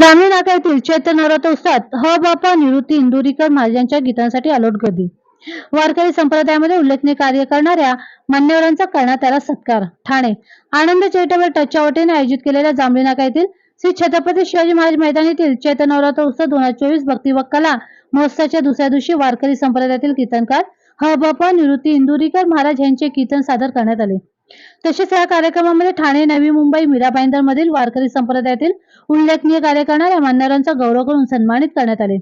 ग्रामीण आगातील येथील चैतन्य रथोत्सवात ह बापा निवृत्ती इंदुरीकर महाराजांच्या गीतांसाठी आलोट गर्दी. वारकरी संप्रदायामध्ये उल्लेखनीय कार्य करणाऱ्या मान्यवरांचा करण्यात आला सत्कार. ठाणे. आनंद चॅरिटेबल ट्रस्टच्या वतीने आयोजित केलेल्या जांभळी नाका येथील श्री छत्रपती शिवाजी महाराज मैदान येथील चैतन्य उत्सव दोन हजार चोवीस भक्ती व कला महोत्सवाच्या दुसऱ्या दिवशी वारकरी संप्रदायातील कीर्तनकार ह हो बापा निवृत्ती इंदुरीकर महाराज यांचे कीर्तन सादर करण्यात आले. तसेच या कार्यक्रमामध्ये ठाणे नवी मुंबई मीरा मधील वारकरी संप्रदायातील उल्लेखनीय कार्य करणाऱ्या मान्यवरांचा गौरव करून सन्मानित करण्यात आले.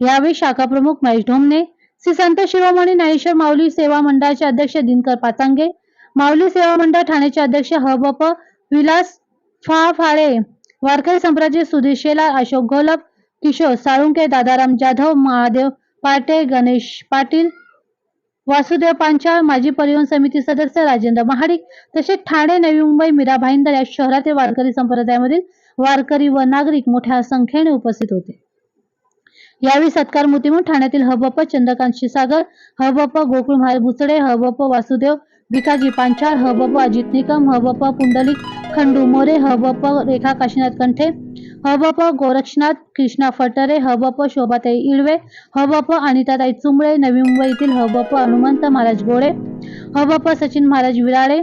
यावेळी शाखा प्रमुख महेश ढोमने श्री संत शिरोमणी ज्ञानेश्वर माऊली सेवा मंडळाचे अध्यक्ष दिनकर पाचांगे माऊली सेवा मंडळ ठाणेचे अध्यक्ष हबप विलास फा फाळे वारकरी संप्रदायाचे सुधीर शेलार अशोक घोलप किशोर साळुंके दादाराम जाधव महादेव पाटे गणेश पाटील वासुदेव पांचाळ माजी परिवहन समिती सदस्य राजेंद्र महाडिक तसेच ठाणे नवी मुंबई मीरा भाईंदर या शहरातील वारकरी संप्रदायामधील वारकरी व नागरिक मोठ्या संख्येने उपस्थित होते. यावेळी सत्कार मूर्ती म्हणून ठाण्यातील हबप चंद्रकांत शिसागर हबप गोकुळ महाराज भुसडे हबप वासुदेव भिकाजी पांचाळ हबप अजित निकम हबप पुंडलिक खंडू मोरे हबप रेखा काशीनाथ कंठे हबप गोरक्षनाथ कृष्णा फटरे हबप शोभाताई इळवे हबप अनिताताई चुंबळे नवी मुंबईतील येथील हबप हनुमंत महाराज गोळे हबप सचिन महाराज विराळे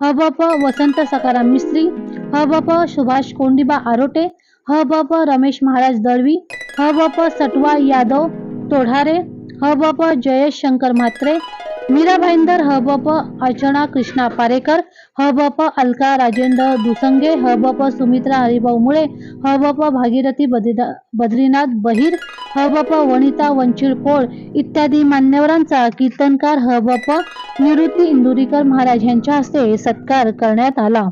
हबप वसंत सकाराम मिस्त्री हबप सुभाष कोंडिबा आरोटे हबप रमेश महाराज दळवी हबप सटवा यादव तोढारे हबप जयेश शंकर म्हात्रे मीरा भाईंदर हबप अर्चना कृष्णा पारेकर हबप अलका राजेंद्र दुसंगे हबप सुमित्रा हरिभाऊ मुळे हबप भागीरथी बद्रीनाथ बहिर हबप वनिता वंचिळ पोळ इत्यादी मान्यवरांचा कीर्तनकार हबप निवृत्ती इंदुरीकर महाराज यांच्या हस्ते सत्कार करण्यात आला.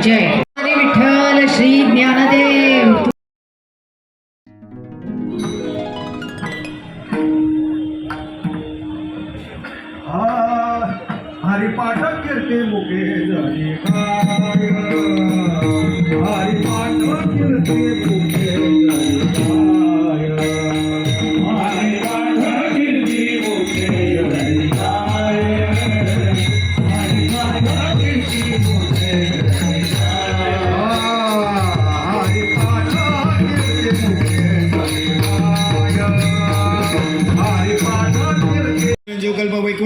जय. हरी विठ्ठल श्री ज्ञानदेव. हरिपाठ कीर्ती मुके झाली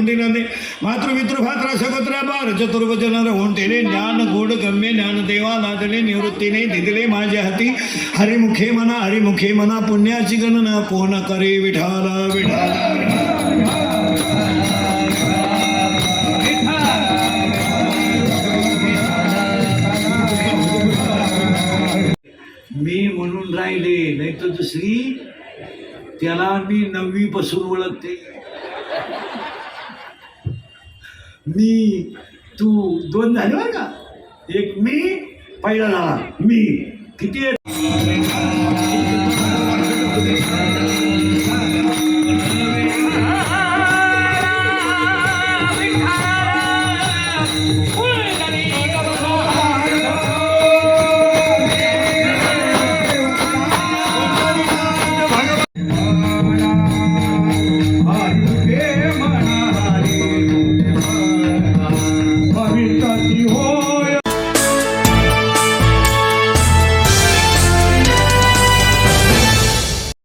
जीवकल्प वैकुंठी नंदे मातृपितृ भात्रा सगोत्रा बार चतुर्भुज नर होंटेले ज्ञान गोड गम्य ज्ञान देवा निवृत्तीने दिदले माझ्या हाती हरिमुखे म्हणा हरिमुखे म्हणा पुण्याची गणना पोन करे विठाला विठाला मी म्हणून राहिले नाही तर दुसरी त्याला मी नववी पासून ओळखते मी तू दोन झाले बरं का? एक मी पहिला झाला. मी. किती आहे?